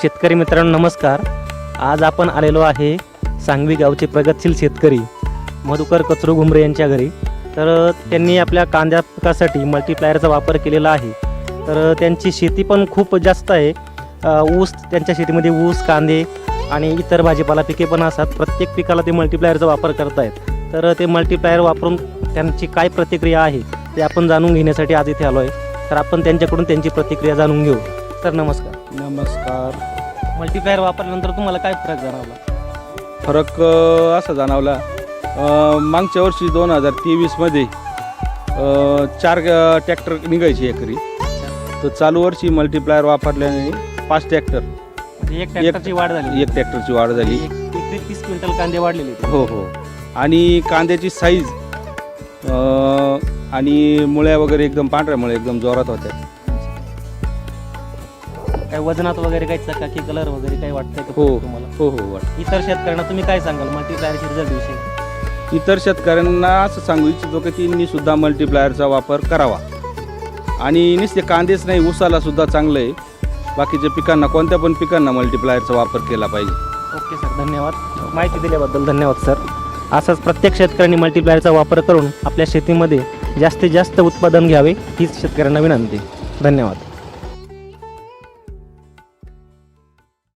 शेतकरी मित्रांनो नमस्कार. आज आपण आलेलो आहे सांगवी गावचे प्रगतशील शेतकरी मधुकर कचरू घुमरे यांच्या घरी. तर त्यांनी आपल्या कांद्या पिकासाठी मल्टीप्लायरचा वापर केलेला आहे. तर त्यांची शेती पण खूप जास्त आहे. ऊस त्यांच्या शेतीमध्ये ऊस कांदे आणि इतर भाजीपाला पिके पण असतात. प्रत्येक पिकाला ते मल्टीप्लायरचा वापर करत आहेत तर ते मल्टीप्लायर वापरून त्यांची काय प्रतिक्रिया आहे ते आपण जाणून घेण्यासाठी आज इथे आलो आहे तर आपण त्यांच्याकडून त्यांची प्रतिक्रिया जाणून घेऊ. सर नमस्कार. नमस्कार. मल्टीप्लायर वापरल्यानंतर तुम्हाला काय फरक जाणवला? फरक अ, असा जाणवला. अ, मागच्या वर्षी दोन हजार तेवीसमध्ये चार अ, ट्रॅक्टर निघायचे एकरी. तर चालू वर्षी मल्टीप्लायर वापरल्याने पाच ट्रॅक्टर. म्हणजे एक ट्रॅक्टरची वाढ झाली. एक ट्रॅक्टरची वाढ झाली. एक तीस क्विंटल कांदे वाढलेले. हो हो. आणि कांद्याची साईज आणि मुळ्या वगैरे एकदम पांढऱ्या मुळे एकदम जोरात होत्या. काय वजनात वगैरे काही चकाकी कलर वगैरे काही वाटतंय का हो. तुम्हाला? हो हो वाट इतर शेतकऱ्यांना तुम्ही काय सांगाल? मल्टीप्लायरच्या रिझल्ट विषयी. इतर शेतकऱ्यांना असं सांगू इच्छितो की त्यांनी सुद्धा मल्टीप्लायरचा वापर करावा. आणि नुसते कांदेच नाही ऊसाला सुद्धा चांगलं आहे. बाकीच्या पिकांना कोणत्या पण पिकांना मल्टीप्लायरचा वापर केला पाहिजे. Okay sir. धन्यवाद. माहिती दिल्याबद्दल धन्यवाद सर. असंच प्रत्येक शेतकऱ्यांनी मल्टीप्लायरचा वापर करून आपल्या शेतीमध्ये जास्तीत जास्त उत्पादन घ्यावे हीच शेतकऱ्यांना विनंती. धन्यवाद.